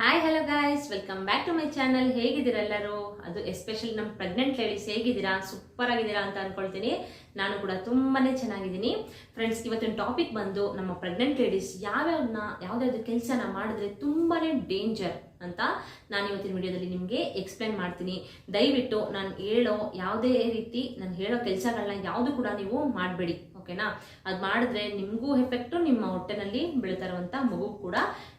Hi hello guys welcome back to my channel ಹೇಗಿದ್ದೀರಾ ಎಲ್ಲರೂ? ಅದು ಎಸ್ಪೆಷಲಿ ನಮ್ಮ ಪ್ರೆಗ್ನೆಂಟ್ ಲೇಡೀಸ್ ಹೇಗಿದ್ದೀರಾ? ಸೂಪರ್ ಆಗಿದ್ದೀರಾ ಅಂತ ಅನ್ಕೊಳ್ತೀನಿ. ನಾನು ಕೂಡ ತುಂಬಾ ಚೆನ್ನಾಗಿದ್ದೀನಿ. ಫ್ರೆಂಡ್ಸ್ ಇವತ್ತಿನ ಟಾಪಿಕ್ ಬಂದು ನಮ್ಮ ಪ್ರೆಗ್ನೆಂಟ್ ಲೇಡೀಸ್ ಯಾವ್ಯಾವನ್ನ ಯಾವ್ದಾವ್ದು ಕೆಲಸನ ಮಾಡಿದ್ರೆ ತುಂಬಾ ಡೇಂಜರ್ ಅಂತ ನಾನು ಇವತ್ತಿನ ವಿಡಿಯೋದಲ್ಲಿ ನಿಮಗೆ ಎಕ್ಸ್ಪ್ಲೈನ್ ಮಾಡ್ತೀನಿ. ದಯವಿಟ್ಟು ನಾನು ಹೇಳೋ ಯಾವುದೇ ರೀತಿ ನಾನು ಹೇಳೋ ಕೆಲಸಗಳನ್ನ ಯಾವುದು ಕೂಡ ನೀವು ಮಾಡಬೇಡಿ ಓಕೆನಾ ಅದು ಮಾಡಿದ್ರೆ ನಿಮಗೂ ಎಫೆಕ್ಟು ನಿಮ್ಮ ಹೊಟ್ಟೆನಲ್ಲಿ ಬೆಳೀತಾ ಇರುವಂಥ ಮಗು ಕೂಡ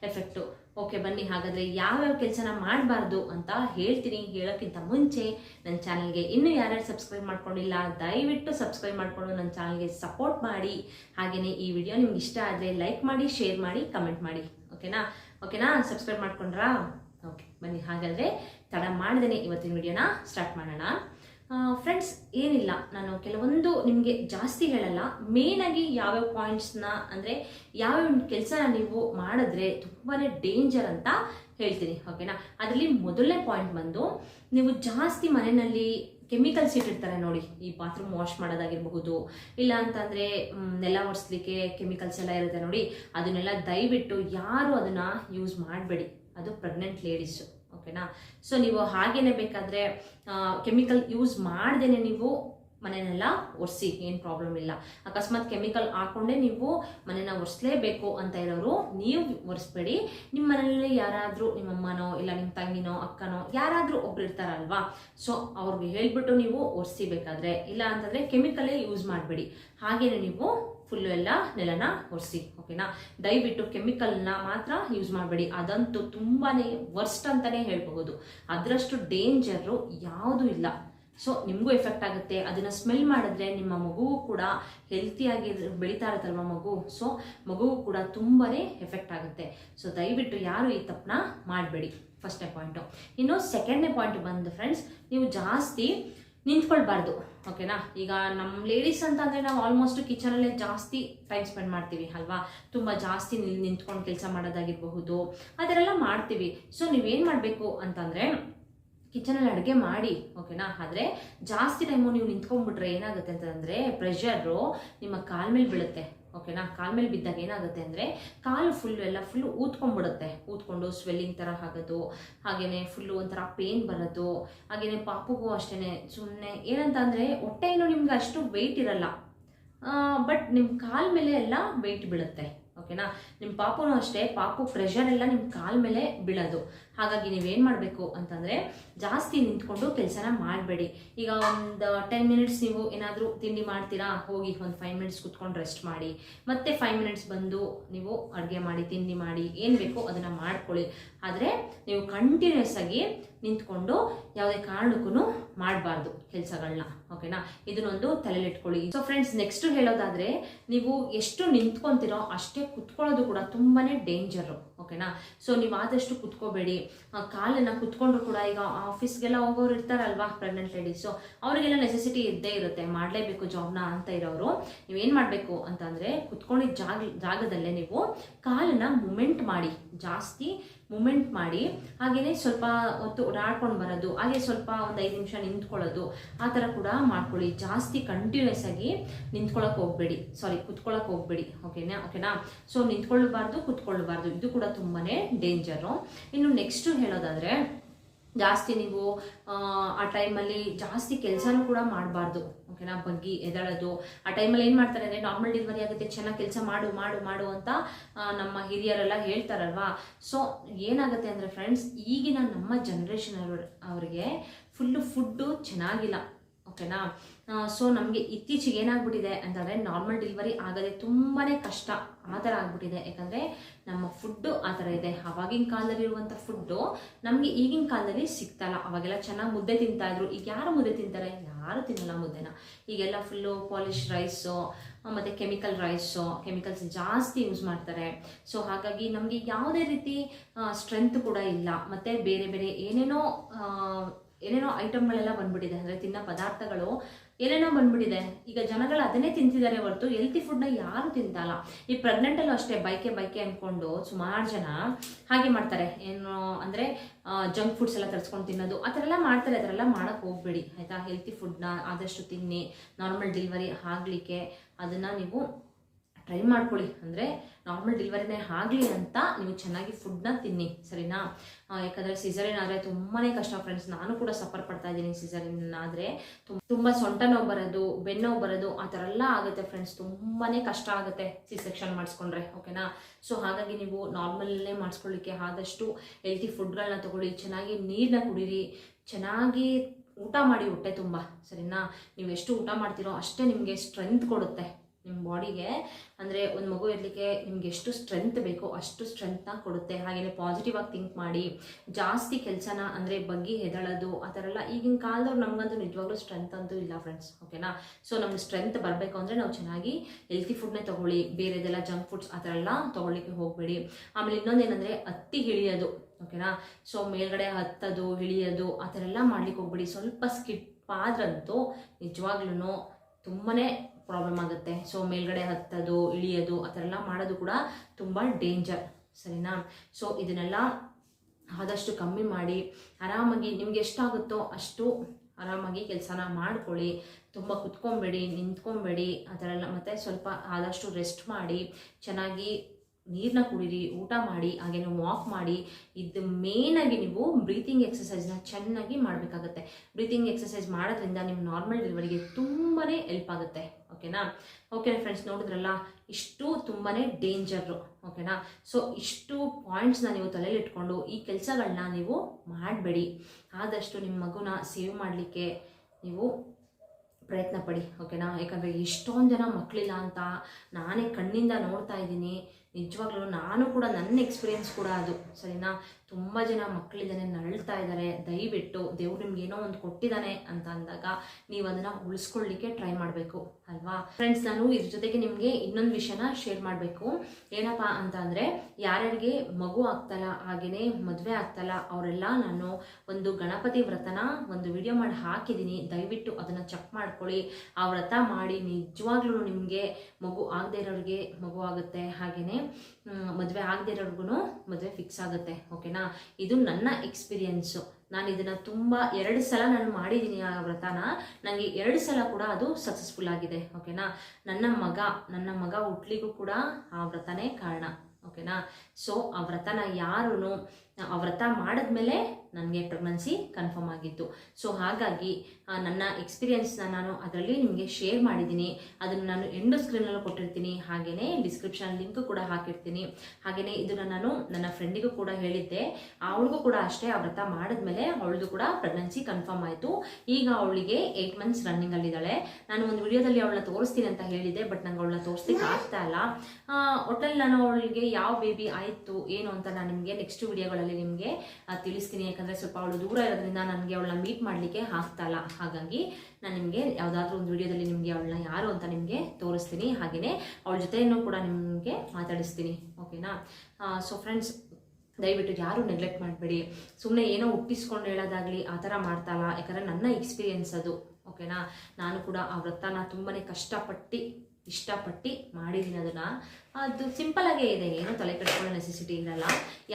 ಎಫೆಕ್ಟು ಓಕೆ, ಬನ್ನಿ, ಹಾಗಾದ್ರೆ ಯಾವ್ಯಾವ ಕೆಲಸನ ಮಾಡಬಾರ್ದು ಅಂತ ಹೇಳ್ತೀನಿ. ಹೇಳೋಕ್ಕಿಂತ ಮುಂಚೆ ನನ್ನ ಚಾನಲ್ಗೆ ಇನ್ನೂ ಯಾರ್ಯಾರು ಸಬ್ಸ್ಕ್ರೈಬ್ ಮಾಡ್ಕೊಂಡಿಲ್ಲ, ದಯವಿಟ್ಟು ಸಬ್ಸ್ಕ್ರೈಬ್ ಮಾಡಿಕೊಂಡು ನನ್ನ ಚಾನಲ್ಗೆ ಸಪೋರ್ಟ್ ಮಾಡಿ. ಹಾಗೆಯೇ ಈ ವಿಡಿಯೋ ನಿಮ್ಗೆ ಇಷ್ಟ ಆದರೆ ಲೈಕ್ ಮಾಡಿ, ಶೇರ್ ಮಾಡಿ, ಕಮೆಂಟ್ ಮಾಡಿ. ಓಕೆನಾ? ಓಕೆನಾ? ಸಬ್ಸ್ಕ್ರೈಬ್ ಮಾಡ್ಕೊಂಡ್ರಾ? ಓಕೆ, ಬನ್ನಿ, ಹಾಗಾದರೆ ತಡ ಮಾಡ್ದೇನೆ ಇವತ್ತಿನ ವಿಡಿಯೋನ ಸ್ಟಾರ್ಟ್ ಮಾಡೋಣ. ಫ್ರೆಂಡ್ಸ್ ಏನಿಲ್ಲ. ನಾನು ಕೆಲವೊಂದು ನಿಮಗೆ ಜಾಸ್ತಿ ಹೇಳಲ್ಲ. ಮೇನಾಗಿ ಯಾವ್ಯಾವ ಪಾಯಿಂಟ್ಸ್ನ ಅಂದರೆ ಯಾವ್ಯಾವ ಕೆಲಸನ ನೀವು ಮಾಡಿದ್ರೆ ತುಂಬಾ ಡೇಂಜರ್ ಅಂತ ಹೇಳ್ತೀನಿ ಓಕೆನಾ ಅದರಲ್ಲಿ ಮೊದಲನೇ ಪಾಯಿಂಟ್ ಬಂದು, ನೀವು ಜಾಸ್ತಿ ಮನೆಯಲ್ಲಿ ಕೆಮಿಕಲ್ಸ್ ಇಟ್ಟಿರ್ತಾರೆ ನೋಡಿ. ಈ ಬಾತ್ರೂಮ್ ವಾಶ್ ಮಾಡೋದಾಗಿರಬಹುದು, ಇಲ್ಲ ಅಂತಂದರೆ ನೆಲ ಒರೆಸ್ಲಿಕ್ಕೆ ಕೆಮಿಕಲ್ಸ್ ಎಲ್ಲ ಇರುತ್ತೆ ನೋಡಿ. ಅದನ್ನೆಲ್ಲ ದಯವಿಟ್ಟು ಯಾರು ಅದನ್ನು ಯೂಸ್ ಮಾಡಬೇಡಿ. ಅದು ಪ್ರೆಗ್ನೆಂಟ್ ಲೇಡೀಸು ಓಕೆನಾ? ಸೊ ನೀವು ಹಾಗೇನೆ ಬೇಕಾದರೆ ಕೆಮಿಕಲ್ ಯೂಸ್ ಮಾಡ್ದೇನೆ ನೀವು ಮನೆನೆಲ್ಲ ಒರೆಸಿ, ಏನು ಪ್ರಾಬ್ಲಮ್ ಇಲ್ಲ. ಅಕಸ್ಮಾತ್ ಕೆಮಿಕಲ್ ಹಾಕೊಂಡೆ ನೀವು ಮನೆನ ಒರೆಸ್ಲೇಬೇಕು ಅಂತ ಇರೋರು ನೀವು ಒರೆಸ್ಬೇಡಿ. ನಿಮ್ಮ ಮನೆಯಲ್ಲಿ ಯಾರಾದರೂ ನಿಮ್ಮ ಅಮ್ಮನೋ ಇಲ್ಲ ನಿಮ್ಮ ತಂಗಿನೋ, ಅಕ್ಕನೋ, ಯಾರಾದರೂ ಒಬ್ರು ಇರ್ತಾರಲ್ವಾ? ಸೊ ಅವ್ರಿಗೆ ಹೇಳ್ಬಿಟ್ಟು ನೀವು ಒರೆಸಿ ಬೇಕಾದ್ರೆ ಇಲ್ಲ ಅಂತಂದರೆ ಕೆಮಿಕಲೇ ಯೂಸ್ ಮಾಡಬೇಡಿ. ಹಾಗೇನೆ ನೀವು ಫುಲ್ಲು ಎಲ್ಲ ನೆಲನ ಒರೆಸಿ ಓಕೆನಾ ದಯವಿಟ್ಟು ಕೆಮಿಕಲ್ನ ಮಾತ್ರ ಯೂಸ್ ಮಾಡಬೇಡಿ. ಅದಂತೂ ತುಂಬಾ ವರ್ಸ್ಟ್ ಅಂತಲೇ ಹೇಳಬಹುದು. ಅದರಷ್ಟು ಡೇಂಜರು ಯಾವುದೂ ಇಲ್ಲ. ಸೊ ನಿಮಗೂ ಎಫೆಕ್ಟ್ ಆಗುತ್ತೆ. ಅದನ್ನು ಸ್ಮೆಲ್ ಮಾಡಿದ್ರೆ ನಿಮ್ಮ ಮಗುವು ಕೂಡ ಹೆಲ್ತಿಯಾಗಿ ಬೆಳೀತಾ ಇರುತ್ತಲ್ವ ಮಗು? ಸೊ ಮಗುವು ಕೂಡ ತುಂಬಾ ಎಫೆಕ್ಟ್ ಆಗುತ್ತೆ. ಸೊ ದಯವಿಟ್ಟು ಯಾರು ಈ ತಪ್ಪನ್ನ ಮಾಡಬೇಡಿ. ಫಸ್ಟ್ನೇ ಪಾಯಿಂಟು ಇನ್ನು ಸೆಕೆಂಡ್ನೇ ಪಾಯಿಂಟ್ ಬಂದು ಫ್ರೆಂಡ್ಸ್ ನೀವು ಜಾಸ್ತಿ ನಿಂತ್ಕೊಳ್ಬಾರ್ದು. ಓಕೆನಾ ಈಗ ನಮ್ಮ ಲೇಡೀಸ್ ಅಂತ ಅಂದರೆ ನಾವು ಆಲ್ಮೋಸ್ಟ್ ಕಿಚನಲ್ಲೇ ಜಾಸ್ತಿ ಟೈಮ್ ಸ್ಪೆಂಡ್ ಮಾಡ್ತೀವಿ, ಅಲ್ವಾ? ತುಂಬ ಜಾಸ್ತಿ ನಿಂತ್ಕೊಂಡು ಕೆಲಸ ಮಾಡೋದಾಗಿರಬಹುದು ಆ ಥರ ಎಲ್ಲ ಮಾಡ್ತೀವಿ ಸೊ ನೀವೇನು ಮಾಡಬೇಕು ಅಂತಂದರೆ ಕಿಚನಲ್ಲಿ ಅಡುಗೆ ಮಾಡಿ ಓಕೆನಾ ಆದರೆ ಜಾಸ್ತಿ ಟೈಮು ನೀವು ನಿಂತ್ಕೊಂಡ್ಬಿಟ್ರೆ ಏನಾಗುತ್ತೆ ಅಂತಂದರೆ ಪ್ರೆಷರು ನಿಮ್ಮ ಕಾಲ ಮೇಲೆ ಬೀಳುತ್ತೆ. ಓಕೆನಾ ಕಾಲ ಮೇಲೆ ಬಿದ್ದಾಗ ಏನಾಗುತ್ತೆ ಅಂದರೆ, ಕಾಲು ಫುಲ್ಲು ಎಲ್ಲ ಫುಲ್ಲು ಊದ್ಕೊಂಡ್ಬಿಡುತ್ತೆ. ಊದ್ಕೊಂಡು ಸ್ವೆಲ್ಲಿಂಗ್ ಥರ ಆಗೋದು ಹಾಗೆಯೇ ಫುಲ್ಲು ಒಂಥರ ಪೇನ್ ಬರೋದು ಹಾಗೆಯೇ ಪಾಪುಗೂ ಅಷ್ಟೇ ಸುಮ್ಮನೆ ಏನಂತ ಅಂದರೆ ಹೊಟ್ಟೆನೂ ನಿಮ್ಗೆ ಅಷ್ಟು ವೆಯ್ಟ್ ಇರಲ್ಲ. ಬಟ್ ನಿಮ್ಮ ಕಾಲ ಮೇಲೆ ಎಲ್ಲ ವೆಯ್ಟ್ ಬೀಳುತ್ತೆ. ಓಕೆನಾ? ನಿಮ್ಮ ಪಾಪುನೂ ಅಷ್ಟೇ, ಪಾಪು ಪ್ರೆಷರ್ ಎಲ್ಲ ನಿಮ್ಮ ಕಾಲ ಮೇಲೆ ಬೀಳೋದು. ಹಾಗಾಗಿ ನೀವೇನು ಮಾಡಬೇಕು ಅಂತಂದರೆ ಜಾಸ್ತಿ ನಿಂತ್ಕೊಂಡು ಕೆಲಸನ ಮಾಡಬೇಡಿ. ಈಗ ಒಂದು ಟೆನ್ ಮಿನಿಟ್ಸ್ ನೀವು ಏನಾದರೂ ತಿಂಡಿ ಮಾಡ್ತೀರಾ, ಹೋಗಿ ಒಂದು ಫೈವ್ ಮಿನಿಟ್ಸ್ ಕುತ್ಕೊಂಡು ರೆಸ್ಟ್ ಮಾಡಿ. ಮತ್ತೆ ಫೈವ್ ಮಿನಿಟ್ಸ್ ಬಂದು ನೀವು ಅಡುಗೆ ಮಾಡಿ, ತಿಂಡಿ ಮಾಡಿ, ಏನು ಬೇಕೋ ಅದನ್ನು ಮಾಡ್ಕೊಳ್ಳಿ. ಆದರೆ ನೀವು ಕಂಟಿನ್ಯೂಸ್ ಆಗಿ ನಿಂತ್ಕೊಂಡು ಯಾವುದೇ ಕಾರಣಕ್ಕೂ ಮಾಡಬಾರ್ದು ಕೆಲಸಗಳನ್ನ ಓಕೆನಾ ಇದನ್ನೊಂದು ತಲೆಲಿಟ್ಕೊಳ್ಳಿ. ಸೊ ಫ್ರೆಂಡ್ಸ್ ನೆಕ್ಸ್ಟ್ ಹೇಳೋದಾದ್ರೆ, ನೀವು ಎಷ್ಟು ನಿಂತ್ಕೊಂತೀರೋ ಅಷ್ಟೇ ಕುತ್ಕೊಳ್ಳೋದು ಕೂಡ ತುಂಬಾ ಡೇಂಜರು ಓಕೆನಾ ಸೊ ನೀವು ಆದಷ್ಟು ಕುತ್ಕೋಬೇಡಿ. ಕಾಲನ್ನು ಕುತ್ಕೊಂಡ್ರು ಕೂಡ ಈಗ ಆಫೀಸ್ಗೆಲ್ಲ ಹೋಗೋರು ಇರ್ತಾರಲ್ವಾ ಪ್ರೆಗ್ನೆಂಟ್ ಲೇಡೀಸು ಅವರಿಗೆಲ್ಲ ನೆಸೆಸಿಟಿ ಇದ್ದೇ ಇರುತ್ತೆ. ಮಾಡಲೇಬೇಕು ಜಾಬ್ನ ಅಂತ ಇರೋರು. ನೀವೇನು ಮಾಡಬೇಕು ಅಂತಂದರೆ ಕುತ್ಕೊಂಡಿದ್ದ ಜಾಗ, ಜಾಗದಲ್ಲೇ ನೀವು ಕಾಲನ್ನು ಮೂಮೆಂಟ್ ಮಾಡಿ. ಜಾಸ್ತಿ ಮೂಮೆಂಟ್ ಮಾಡಿ ಹಾಗೆಯೇ ಸ್ವಲ್ಪ ಹೊತ್ತು ಓಡಾಡ್ಕೊಂಡು ಬರೋದು, ಹಾಗೆ ಸ್ವಲ್ಪ ಒಂದು ಐದು ನಿಮಿಷ ನಿಂತ್ಕೊಳ್ಳೋದು, ಆ ಥರ ಕೂಡ ಮಾಡ್ಕೊಳ್ಳಿ. ಜಾಸ್ತಿ ಕಂಟಿನ್ಯೂಸ್ ಆಗಿ ನಿಂತ್ಕೊಳ್ಳೋಕೆ ಹೋಗಬೇಡಿ. ಸಾರಿ ಕುತ್ಕೊಳ್ಳೋಕೆ ಹೋಗಬೇಡಿ. ಓಕೆನಾ ಓಕೆನಾ ಸೊ ನಿಂತ್ಕೊಳ್ಬಾರ್ದು, ಕುತ್ಕೊಳ್ಬಾರ್ದು. ಇದು ಕೂಡ ತುಂಬಾ ಡೇಂಜರು ಇನ್ನು ನೆಕ್ಸ್ಟು ಹೇಳೋದಾದರೆ ಜಾಸ್ತಿ ನೀವು, ಆ ಟೈಮಲ್ಲಿ ಜಾಸ್ತಿ ಕೆಲಸನೂ ಕೂಡ ಮಾಡಬಾರ್ದು. ಓಕೆನಾ? ಬಗ್ಗಿ ಎದಳೋದು. ಆ ಟೈಮಲ್ಲಿ ಏನು ಮಾಡ್ತಾರೆ ಅಂದರೆ ನಾರ್ಮಲ್ ಡೆಲಿವರಿ ಆಗುತ್ತೆ, ಚೆನ್ನಾಗಿ ಕೆಲಸ ಮಾಡು ಮಾಡು ಮಾಡು ಅಂತ ನಮ್ಮ ಹಿರಿಯರೆಲ್ಲ ಹೇಳ್ತಾರಲ್ವಾ? ಸೊ ಏನಾಗುತ್ತೆ ಅಂದರೆ ಫ್ರೆಂಡ್ಸ್ ಈಗಿನ ನಮ್ಮ ಜನ್ರೇಷನ್ ಅವರಿಗೆ ಫುಲ್ಲು ಫುಡ್ಡು ಚೆನ್ನಾಗಿಲ್ಲ. ಓಕೆನಾ? ಸೊ ನಮಗೆ ಇತ್ತೀಚೆಗೆ ಏನಾಗ್ಬಿಟ್ಟಿದೆ ಅಂತಂದರೆ ನಾರ್ಮಲ್ ಡೆಲಿವರಿ ಆಗೋದೇ ತುಂಬಾ ಕಷ್ಟ ಆ ಥರ ಆಗ್ಬಿಟ್ಟಿದೆ. ಯಾಕಂದರೆ ನಮ್ಮ ಫುಡ್ಡು ಆ ಥರ ಇದೆ. ಅವಾಗಿನ ಕಾಲದಲ್ಲಿ ಇರುವಂಥ ಫುಡ್ಡು ನಮಗೆ ಈಗಿನ ಕಾಲದಲ್ಲಿ ಸಿಗ್ತಲ್ಲ. ಅವಾಗೆಲ್ಲ ಚೆನ್ನಾಗಿ ಮುದ್ದೆ ತಿಂತಾಯಿದ್ರು ಈಗ ಯಾರು ಮುದ್ದೆ ತಿಂತಾರೆ? ಯಾರು ತಿನ್ನಲ್ಲ ಮುದ್ದೆನ. ಈಗೆಲ್ಲ ಫುಲ್ಲು ಪಾಲಿಶ್ ರೈಸು ಮತ್ತು ಕೆಮಿಕಲ್ ರೈಸು ಕೆಮಿಕಲ್ಸ್ ಜಾಸ್ತಿ ಯೂಸ್ ಮಾಡ್ತಾರೆ. ಸೊ ಹಾಗಾಗಿ ನಮಗೆ ಯಾವುದೇ ರೀತಿ ಸ್ಟ್ರೆಂತ್ ಕೂಡ ಇಲ್ಲ. ಮತ್ತು ಬೇರೆ ಬೇರೆ ಏನೇನೋ ಏನೇನೋ ಐಟಮ್ಗಳೆಲ್ಲ ಬಂದ್ಬಿಟ್ಟಿದೆ. ಅಂದರೆ ತಿನ್ನೋ ಪದಾರ್ಥಗಳು ಏನೇನೋ ಬಂದ್ಬಿಟ್ಟಿದೆ. ಈಗ ಜನಗಳು ಅದನ್ನೇ ತಿಂತಿದ್ದಾರೆ ಹೊರತು ಹೆಲ್ತಿ ಫುಡ್ನ ಯಾರು ತಿಂತಲ್ಲ. ಈ ಪ್ರೆಗ್ನೆಂಟಲ್ಲೂ ಅಷ್ಟೇ ಬೈಕೆ ಬೈಕೆ ಅಂದ್ಕೊಂಡು ಸುಮಾರು ಜನ ಹಾಗೆ ಮಾಡ್ತಾರೆ. ಏನು ಅಂದರೆ ಜಂಕ್ ಫುಡ್ಸ್ ಎಲ್ಲ ತರಿಸ್ಕೊಂಡು ತಿನ್ನೋದು. ಆ ಥರ ಎಲ್ಲ ಮಾಡ್ತಾರೆ. ಅದರೆಲ್ಲ ಮಾಡೋಕ್ಕೆ ಹೋಗ್ಬೇಡಿ. ಆಯಿತಾ? ಹೆಲ್ತಿ ಫುಡ್ನ ಆದಷ್ಟು ತಿನ್ನಿ. ನಾರ್ಮಲ್ ಡೆಲಿವರಿ ಆಗಲಿಕ್ಕೆ ಅದನ್ನು ನೀವು ಟ್ರೈ ಮಾಡ್ಕೊಳ್ಳಿ. ಅಂದರೆ ನಾರ್ಮಲ್ ಡೆಲಿವರಿನೇ ಆಗಲಿ ಅಂತ ನೀವು ಚೆನ್ನಾಗಿ ಫುಡ್ನ ತಿನ್ನಿ, ಸರಿನಾ? ಯಾಕಂದರೆ ಸಿಸರಿನ್ ಆದರೆ ತುಂಬಾ ಕಷ್ಟ ಫ್ರೆಂಡ್ಸ್ ನಾನು ಕೂಡ ಸಫರ್ ಪಡ್ತಾ ಇದ್ದೀನಿ ಸಿಸರಿನ್ ಆದರೆ. ತುಂಬ ಸೊಂಟ ನೋವು ಬರೋದು ಬೆನ್ನೋವು ಬರೋದು, ಆ ಥರ ಎಲ್ಲ ಆಗುತ್ತೆ ಫ್ರೆಂಡ್ಸ್ ತುಂಬಾ ಕಷ್ಟ ಆಗುತ್ತೆ ಸಿ ಸೆಕ್ಷನ್ ಮಾಡಿಸ್ಕೊಂಡ್ರೆ ಓಕೆನಾ ಸೊ ಹಾಗಾಗಿ ನೀವು ನಾರ್ಮಲ್ಲೇ ಮಾಡಿಸ್ಕೊಳ್ಳಿಕ್ಕೆ ಆದಷ್ಟು ಹೆಲ್ತಿ ಫುಡ್ಗಳನ್ನ ತಗೊಳ್ಳಿ. ಚೆನ್ನಾಗಿ ನೀರನ್ನ ಕುಡೀರಿ. ಚೆನ್ನಾಗಿ ಊಟ ಮಾಡಿ ಹೊಟ್ಟೆ ತುಂಬ, ಸರಿನಾ? ನೀವು ಎಷ್ಟು ಊಟ ಮಾಡ್ತೀರೋ ಅಷ್ಟೇ ನಿಮಗೆ ಸ್ಟ್ರೆಂತ್ ಕೊಡುತ್ತೆ. ನಿಮ್ಮ ಬಾಡಿಗೆ, ಅಂದರೆ ಒಂದು ಮಗು ಇರಲಿಕ್ಕೆ ನಿಮ್ಗೆ ಎಷ್ಟು ಸ್ಟ್ರೆಂತ್ ಬೇಕೋ ಅಷ್ಟು ಸ್ಟ್ರೆಂತ್ನ ಕೊಡುತ್ತೆ. ಹಾಗೆಯೇ ಪಾಸಿಟಿವ್ ಆಗಿ ಥಿಂಕ್ ಮಾಡಿ, ಜಾಸ್ತಿ ಕೆಲಸನ ಅಂದರೆ ಬಗ್ಗಿ ಹೆದಳೋದು, ಆ ಥರ ಎಲ್ಲ ಈಗಿನ ಕಾಲದವ್ರು ನಮಗಂತೂ ನಿಜವಾಗ್ಲೂ ಸ್ಟ್ರೆಂತ್ ಅಂತೂ ಇಲ್ಲ ಫ್ರೆಂಡ್ಸ್ ಓಕೆನಾ ಸೊ ನಮ್ಗೆ ಸ್ಟ್ರೆಂತ್ ಬರಬೇಕು ಅಂದರೆ ನಾವು ಚೆನ್ನಾಗಿ ಹೆಲ್ತಿ ಫುಡ್ನೇ ತೊಗೊಳ್ಳಿ, ಬೇರೆದೆಲ್ಲ ಜಂಕ್ ಫುಡ್ಸ್ ಆ ಥರ ಎಲ್ಲ ತೊಗೊಳ್ಳಿಕ್ಕೆ ಹೋಗಬೇಡಿ. ಆಮೇಲೆ ಇನ್ನೊಂದೇನೆಂದರೆ ಹತ್ತಿ ಇಳಿಯೋದು ಓಕೆನಾ ಸೊ ಮೇಲ್ಗಡೆ ಹತ್ತೋದು ಇಳಿಯೋದು ಆ ಥರ ಎಲ್ಲ ಮಾಡ್ಲಿಕ್ಕೆ ಹೋಗ್ಬೇಡಿ. ಸ್ವಲ್ಪ ಸ್ಕಿಪ್ ಆದ್ರಂತೂ ನಿಜವಾಗ್ಲೂ ತುಂಬಾ ಪ್ರಾಬ್ಲಮ್ ಆಗುತ್ತೆ. ಸೊ ಮೇಲ್ಗಡೆ ಹತ್ತೋದು, ಇಳಿಯೋದು, ಆ ಥರ ಎಲ್ಲ ಮಾಡೋದು ಕೂಡ ತುಂಬ ಡೇಂಜರ್ ಸರಿನಾ? ಸೊ ಇದನ್ನೆಲ್ಲ ಆದಷ್ಟು ಕಮ್ಮಿ ಮಾಡಿ, ಆರಾಮಾಗಿ ನಿಮ್ಗೆ ಎಷ್ಟಾಗುತ್ತೋ ಅಷ್ಟು ಆರಾಮಾಗಿ ಕೆಲಸನ ಮಾಡ್ಕೊಳ್ಳಿ. ತುಂಬ ಕುತ್ಕೊಬೇಡಿ, ನಿಂತ್ಕೊಬೇಡಿ, ಆ ಥರ ಎಲ್ಲ. ಮತ್ತು ಸ್ವಲ್ಪ ಆದಷ್ಟು ರೆಸ್ಟ್ ಮಾಡಿ, ಚೆನ್ನಾಗಿ ನೀರನ್ನ ಕುಡೀರಿ, ಊಟ ಮಾಡಿ, ಹಾಗೆ ನೀವು ವಾಕ್ ಮಾಡಿ, ಇದು ಮೇಯ್ನಾಗಿ ನೀವು ಬ್ರೀತಿಂಗ್ ಎಕ್ಸಸೈಸ್ನ ಚೆನ್ನಾಗಿ ಮಾಡಬೇಕಾಗತ್ತೆ. ಬ್ರೀತಿಂಗ್ ಎಕ್ಸಸೈಸ್ ಮಾಡೋದ್ರಿಂದ ನಿಮ್ಮ ನಾರ್ಮಲ್ ಡೆಲಿವರಿಗೆ ತುಂಬಾ ಹೆಲ್ಪ್ ಆಗುತ್ತೆ. ಓಕೆನಾ ಓಕೆ ಫ್ರೆಂಡ್ಸ್ ನೋಡಿದ್ರಲ್ಲ, ಇಷ್ಟು ತುಂಬಾ ಡೇಂಜರು ಓಕೆನಾ ಸೊ ಇಷ್ಟು ಪಾಯಿಂಟ್ಸ್ನ ನೀವು ತಲೆಯಲ್ಲಿ ಇಟ್ಕೊಂಡು ಈ ಕೆಲಸಗಳನ್ನ ನೀವು ಮಾಡಬೇಡಿ. ಆದಷ್ಟು ನಿಮ್ಮ ಮಗುನ ಸೇವ್ ಮಾಡಲಿಕ್ಕೆ ನೀವು ಪ್ರಯತ್ನ ಪಡಿ. ಓಕೆನಾ ಯಾಕಂದರೆ ಎಷ್ಟೊಂದು ಜನ ಮಕ್ಕಳಿಲ್ಲ ಅಂತ ನಾನೇ ಕಣ್ಣಿಂದ ನೋಡ್ತಾ ಇದ್ದೀನಿ. ನಿಜವಾಗ್ಲೂ ನಾನು ಕೂಡ ನನ್ನ ಎಕ್ಸ್ಪೀರಿಯನ್ಸ್ ಕೂಡ ಅದು ಸರಿನಾ ತುಂಬ ಜನ ಮಕ್ಕಳಿದ್ದಾನೆ, ನರಳ್ತಾ ಇದ್ದಾರೆ. ದಯವಿಟ್ಟು ದೇವ್ರು ನಿಮ್ಗೆ ಏನೋ ಒಂದು ಕೊಟ್ಟಿದ್ದಾನೆ ಅಂತ ಅಂದಾಗ ನೀವು ಅದನ್ನ ಉಳಿಸ್ಕೊಳ್ಳಿಕ್ಕೆ ಟ್ರೈ ಮಾಡಬೇಕು, ಅಲ್ವಾ? ಫ್ರೆಂಡ್ಸ್ ನಾನು ಇದ್ರ ಜೊತೆಗೆ ನಿಮಗೆ ಇನ್ನೊಂದು ವಿಷಯನ ಶೇರ್ ಮಾಡಬೇಕು. ಏನಪ್ಪ ಅಂತ ಅಂದರೆ, ಯಾರ್ಯಾರಿಗೆ ಮಗು ಆಗ್ತಲ್ಲ ಹಾಗೆಯೇ ಮದುವೆ ಆಗ್ತಲ್ಲ, ಅವರೆಲ್ಲ ನಾನು ಒಂದು ಗಣಪತಿ ವ್ರತನ ಒಂದು ವಿಡಿಯೋ ಮಾಡಿ ಹಾಕಿದ್ದೀನಿ. ದಯವಿಟ್ಟು ಅದನ್ನು ಚೆಕ್ ಮಾಡ್ಕೊಳ್ಳಿ. ಆ ವ್ರತ ಮಾಡಿ ನಿಜವಾಗ್ಲೂ ನಿಮಗೆ ಮಗು ಆಗದೆ ಇರೋರಿಗೆ ಮಗು ಆಗುತ್ತೆ ಹಾಗೆಯೇ ಮದುವೆ ಆಗದೆ ಇರೋರ್ಗು ಮದುವೆ ಫಿಕ್ಸ್ ಆಗುತ್ತೆ ಓಕೆನಾ ಇದು ನನ್ನ ಎಕ್ಸ್ಪೀರಿಯನ್ಸು ನಾನು ಇದನ್ನು ತುಂಬ ಎರಡು ಸಲ ನಾನು ಮಾಡಿದ್ದೀನಿ ಆ ವ್ರತನ. ನನಗೆ ಎರಡು ಸಲ ಕೂಡ ಅದು ಸಕ್ಸಸ್ಫುಲ್ ಆಗಿದೆ ಓಕೆನಾ ನನ್ನ ಮಗ ನನ್ನ ಮಗ ಹುಟ್ಲಿಗೂ ಕೂಡ ಆ ವ್ರತನೇ ಕಾರಣ ಓಕೆನಾ ಸೊ ಆ ವ್ರತನ ಯಾರೂ ಆ ವ್ರತ ಮಾಡಿದ್ಮೇಲೆ ನನಗೆ ಪ್ರೆಗ್ನೆನ್ಸಿ ಕನ್ಫರ್ಮ್ ಆಗಿತ್ತು. ಸೊ ಹಾಗಾಗಿ ನನ್ನ ಎಕ್ಸ್ಪೀರಿಯನ್ಸ್ನ ನಾನು ಅದರಲ್ಲಿ ನಿಮಗೆ ಶೇರ್ ಮಾಡಿದ್ದೀನಿ. ಅದನ್ನು ನಾನು ಎಂಡು ಸ್ಕ್ರೀನಲ್ಲೂ ಕೊಟ್ಟಿರ್ತೀನಿ. ಹಾಗೆಯೇ ಡಿಸ್ಕ್ರಿಪ್ಷನ್ ಲಿಂಕ್ ಕೂಡ ಹಾಕಿರ್ತೀನಿ. ಹಾಗೆಯೇ ಇದನ್ನು ನಾನು ನನ್ನ ಫ್ರೆಂಡಿಗೂ ಕೂಡ ಹೇಳಿದ್ದೆ. ಅವಳಿಗೂ ಕೂಡ ಅಷ್ಟೇ ಆ ವ್ರತ ಮಾಡಿದ್ಮೇಲೆ ಅವಳದು ಕೂಡ ಪ್ರೆಗ್ನೆನ್ಸಿ ಕನ್ಫರ್ಮ್ ಆಯಿತು. ಈಗ ಅವಳಿಗೆ ಏಯ್ಟ್ ಮಂತ್ಸ್ ರನ್ನಿಂಗಲ್ಲಿದ್ದಾಳೆ ನಾನು ಒಂದು ವಿಡಿಯೋದಲ್ಲಿ ಅವಳನ್ನ ತೋರಿಸ್ತೀನಿ ಅಂತ ಹೇಳಿದ್ದೆ ಬಟ್ ನಂಗೆ ಅವಳನ್ನ ತೋರಿಸ್ಲಿಕ್ಕೆ ಆಗ್ತಾ ಇಲ್ಲ. ಒಟ್ಟಲ್ಲಿ ನಾನು ಅವಳಿಗೆ ಯಾವ ಬೇಬಿ ಆಯಿತು, ಏನು ಅಂತ ನಾನು ನಿಮಗೆ ನೆಕ್ಸ್ಟ್ ವಿಡಿಯೋಗಳಲ್ಲಿ ನಿಮಗೆ ತಿಳಿಸ್ತೀನಿ. ಯಾಕಂದರೆ ಸ್ವಲ್ಪ ಅವಳು ದೂರ ಇರೋದ್ರಿಂದ ನನಗೆ ಅವಳನ್ನ ಮೀಟ್ ಮಾಡಲಿಕ್ಕೆ ಆಗ್ತಾ ಹಾಗಾಗಿ ನಾನು ನಿಮಗೆ ಯಾವುದಾದ್ರೂ ಒಂದು ವಿಡಿಯೋದಲ್ಲಿ ನಿಮಗೆ ಅವಳನ್ನ ಯಾರು ಅಂತ ನಿಮಗೆ ತೋರಿಸ್ತೀನಿ. ಹಾಗೆಯೇ ಅವಳ ಜೊತೆಯೂ ಕೂಡ ನಿಮಗೆ ಮಾತಾಡಿಸ್ತೀನಿ. ಓಕೆನಾ? ಸೊ ಫ್ರೆಂಡ್ಸ್ ದಯವಿಟ್ಟು ಯಾರು ನೆಗ್ಲೆಕ್ಟ್ ಮಾಡಬೇಡಿ. ಸುಮ್ಮನೆ ಏನೋ ಹುಟ್ಟಿಸ್ಕೊಂಡು ಹೇಳೋದಾಗಲಿ ಆ ಥರ ಮಾಡ್ತಾಲ್ಲ. ಯಾಕಂದರೆ ನನ್ನ ಎಕ್ಸ್ಪೀರಿಯನ್ಸ್ ಅದು. ಓಕೆನಾ? ನಾನು ಕೂಡ ಆ ವ್ರತನ ತುಂಬಾ ಕಷ್ಟಪಟ್ಟು ಇಷ್ಟಪಟ್ಟು ಮಾಡಿದ್ದೀನಿ ಅದನ್ನು. ಅದು ಸಿಂಪಲಾಗೇ ಇದೆ, ಏನು ತಲೆ ಕೆಡ್ಕೊಳ್ಳೋ ನೆಸೆಸಿಟಿ ಇರಲ್ಲ.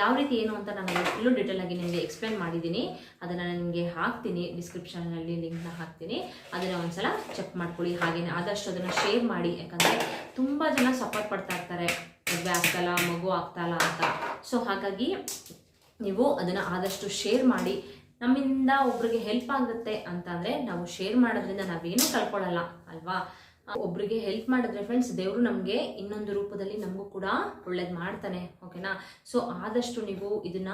ಯಾವ ರೀತಿ ಏನು ಅಂತ ನಾನು ಫುಲ್ಲು ಡೀಟೇಲಾಗಿ ನಿಮಗೆ ಎಕ್ಸ್ಪ್ಲೇನ್ ಮಾಡಿದ್ದೀನಿ. ಅದನ್ನು ನಾನು ನಿಮಗೆ ಹಾಕ್ತೀನಿ ಡಿಸ್ಕ್ರಿಪ್ಷನಲ್ಲಿ ಲಿಂಕ್ನ ಹಾಕ್ತೀನಿ. ಅದನ್ನು ಒಂದ್ಸಲ ಚೆಕ್ ಮಾಡ್ಕೊಳ್ಳಿ. ಹಾಗೆಯೇ ಆದಷ್ಟು ಅದನ್ನು ಶೇರ್ ಮಾಡಿ. ಯಾಕಂದರೆ ತುಂಬ ಜನ ಸಪೋರ್ಟ್ ಪಡ್ತಾ ಇರ್ತಾರೆ. ಮದುವೆ ಆಗ್ತಲ್ಲ, ಮಗು ಆಗ್ತಲ್ಲ ಅಂತ. ಸೊ ಹಾಗಾಗಿ ನೀವು ಅದನ್ನು ಆದಷ್ಟು ಶೇರ್ ಮಾಡಿ. ನಮ್ಮಿಂದ ಒಬ್ರಿಗೆ ಹೆಲ್ಪ್ ಆಗುತ್ತೆ ಅಂತಂದರೆ ನಾವು ಶೇರ್ ಮಾಡೋದ್ರಿಂದ ನಾವೇನು ಕಳ್ಕೊಳ್ಳಲ್ಲ, ಅಲ್ವಾ? ಒಬ್ರಿಗೆ ಹೆಲ್ಪ್ ಮಾಡಿದ್ರೆ ಫ್ರೆಂಡ್ಸ್ ದೇವರು ನಮಗೆ ಇನ್ನೊಂದು ರೂಪದಲ್ಲಿ ನಮಗೂ ಕೂಡ ಒಳ್ಳೇದು ಮಾಡ್ತಾನೆ ಓಕೆನಾ ಸೊ ಆದಷ್ಟು ನೀವು ಇದನ್ನ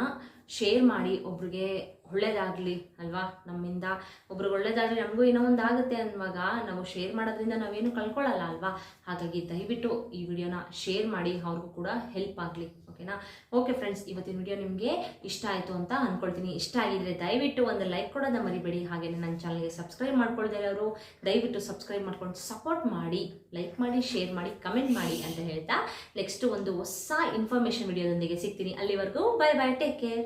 ಶೇರ್ ಮಾಡಿ ಒಬ್ರಿಗೆ ಒಳ್ಳೇದಾಗಲಿ ಅಲ್ವಾ? ನಮ್ಮಿಂದ ಒಬ್ರಿಗೆ ಒಳ್ಳೇದಾಗಲಿ ನಮಗೂ ಏನೋ ಒಂದು ಆಗುತ್ತೆ ಅನ್ನುವಾಗ ನಾವು ಶೇರ್ ಮಾಡೋದ್ರಿಂದ ನಾವೇನು ಕಳ್ಕೊಳ್ಳಲ್ಲ ಅಲ್ವಾ? ಹಾಗಾಗಿ ದಯವಿಟ್ಟು ಈ ವಿಡಿಯೋನ ಶೇರ್ ಮಾಡಿ, ಅವ್ರಿಗೂ ಕೂಡ ಹೆಲ್ಪ್ ಆಗಲಿ. ಓಕೆನಾ? ಓಕೆ ಫ್ರೆಂಡ್ಸ್ ಇವತ್ತಿನ ವಿಡಿಯೋ ನಿಮಗೆ ಇಷ್ಟ ಆಯಿತು ಅಂತ ಅಂದ್ಕೊಳ್ತೀನಿ ಇಷ್ಟ ಆಗಿದ್ರೆ ದಯವಿಟ್ಟು ಒಂದು ಲೈಕ್ ಕೊಡೋದನ್ನ ಮರಿಬೇಡಿ. ಹಾಗೆ ನನ್ನ ಚಾನಲ್ಗೆ ಸಬ್ಸ್ಕ್ರೈಬ್ ಮಾಡ್ಕೊಳ್ದೇ ಅವರು ದಯವಿಟ್ಟು ಸಬ್ಸ್ಕ್ರೈಬ್ ಮಾಡ್ಕೊಂಡು ಸಪೋರ್ಟ್ ಮಾಡಿ ಲೈಕ್ ಮಾಡಿ ಶೇರ್ ಮಾಡಿ ಕಮೆಂಟ್ ಮಾಡಿ ಅಂತ ಹೇಳ್ತಾ ನೆಕ್ಸ್ಟ್ ಒಂದು ಹೊಸ ಇನ್ಫಾರ್ಮೇಷನ್ ವಿಡಿಯೋದೊಂದಿಗೆ ಸಿಗ್ತೀನಿ. ಅಲ್ಲಿವರೆಗೂ ಬೈ ಬೈ ಟೇಕ್ ಕೇರ್